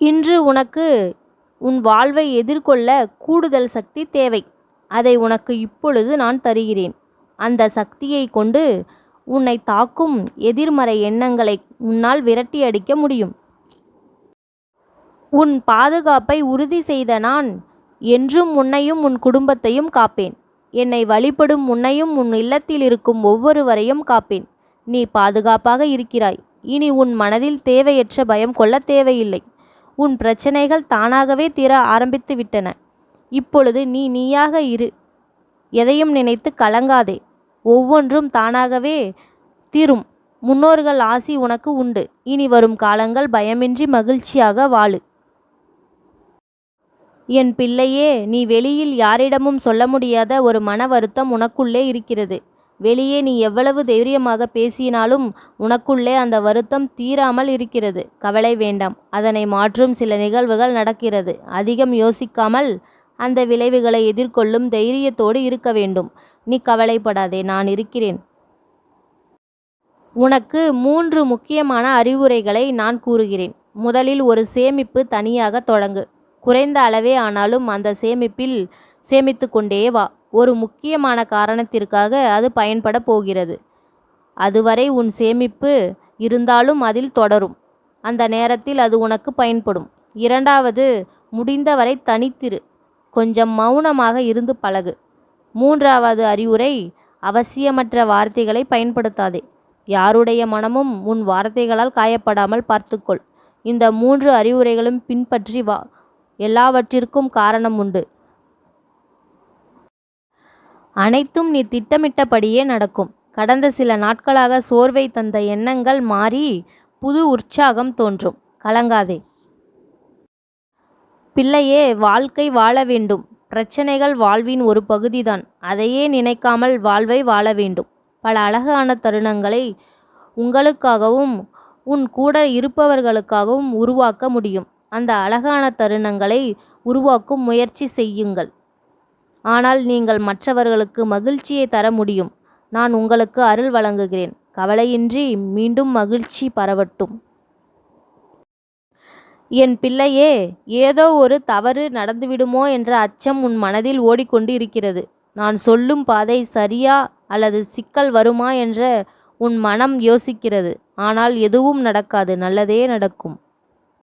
இன்று உனக்கு உன் வாழ்வை எதிர்கொள்ள கூடுதல் சக்தி தேவை. அதை உனக்கு இப்பொழுது நான் தருகிறேன். அந்த சக்தியை கொண்டு உன்னை தாக்கும் எதிர்மறை எண்ணங்களை உன்னால் விரட்டி அடிக்க முடியும். உன் பாதுகாப்பை உறுதி செய்த நான் என்றும் உன்னையும் உன் குடும்பத்தையும் காப்பேன். என்னை வழிபடும் உன்னையும் உன் இல்லத்தில் இருக்கும் ஒவ்வொருவரையும் காப்பேன். நீ பாதுகாப்பாக இருக்கிறாய். இனி உன் மனதில் தேவையற்ற பயம் கொள்ள தேவையில்லை. உன் பிரச்சனைகள் தானாகவே தீர ஆரம்பித்து விட்டன. இப்பொழுது நீ நீயாக இரு. எதையும் நினைத்து கலங்காதே. ஒவ்வொன்றும் தானாகவே தீரும். முன்னோர்கள் ஆசி உனக்கு உண்டு. இனி வரும் காலங்கள் பயமின்றி மகிழ்ச்சியாக வாழு. என் பிள்ளையே நீ வெளியில் யாரிடமும் சொல்ல முடியாத ஒரு மன வருத்தம் உனக்குள்ளே இருக்கிறது. வெளியே நீ எவ்வளவு தைரியமாக பேசினாலும் உனக்குள்ளே அந்த வருத்தம் தீராமல் இருக்கிறது. கவலை வேண்டாம். அதனை மாற்றும் சில நிகழ்வுகள் நடக்கிறது. அதிகம் யோசிக்காமல் அந்த விளைவுகளை எதிர்கொள்ளும் தைரியத்தோடு இருக்க வேண்டும். நீ கவலைப்படாதே நான் இருக்கிறேன். உனக்கு மூன்று முக்கியமான அறிவுரைகளை நான் கூறுகிறேன். முதலில் ஒரு சேமிப்பு தனியாக தொடங்கு. குறைந்த அளவே ஆனாலும் அந்த சேமிப்பில் சேமித்து கொண்டே வா. ஒரு முக்கியமான காரணத்திற்காக அது பயன்பட போகிறது. அதுவரை உன் சேமிப்பு இருந்தாலும் அதில் தொடரும். அந்த நேரத்தில் அது உனக்கு பயன்படும். இரண்டாவது முடிந்தவரை தனித்திரு. கொஞ்சம் மௌனமாக இருந்து பழகு. மூன்றாவது அறிவுரை அவசியமற்ற வார்த்தைகளை பயன்படுத்தாதே. யாருடைய மனமும் உன் வார்த்தைகளால் காயப்படாமல் பார்த்துக்கொள். இந்த மூன்று அறிவுரைகளும் பின்பற்றி வா. எல்லாவற்றிற்கும் காரணம் உண்டு. அனைத்தும் நீ திட்டமிட்டபடியே நடக்கும். கடந்த சில நாட்களாக சோர்வை தந்த எண்ணங்கள் மாறி புது உற்சாகம் தோன்றும். கலங்காதே. பிள்ளையே வாழ்க்கை வாழ வேண்டும். பிரச்சனைகள் வாழ்வின் ஒரு பகுதிதான். அதையே நினைக்காமல் வாழ்வை வாழ வேண்டும். பல அழகான தருணங்களை உங்களுக்காகவும் உன் கூட இருப்பவர்களுக்காகவும் உருவாக்க முடியும். அந்த அழகான தருணங்களை உருவாக்கும் முயற்சி செய்யுங்கள். ஆனால் நீங்கள் மற்றவர்களுக்கு மகிழ்ச்சியை தர முடியும். நான் உங்களுக்கு அருள் வழங்குகிறேன். கவலையின்றி மீண்டும் மகிழ்ச்சி பரவட்டும். என் பிள்ளையே ஏதோ ஒரு தவறு நடந்துவிடுமோ என்ற அச்சம் உன் மனதில் ஓடிக்கொண்டு இருக்கிறது நான் சொல்லும் பாதை சரியா அல்லது சிக்கல் வருமா என்ற உன் மனம் யோசிக்கிறது. ஆனால் எதுவும் நடக்காது. நல்லதே நடக்கும்.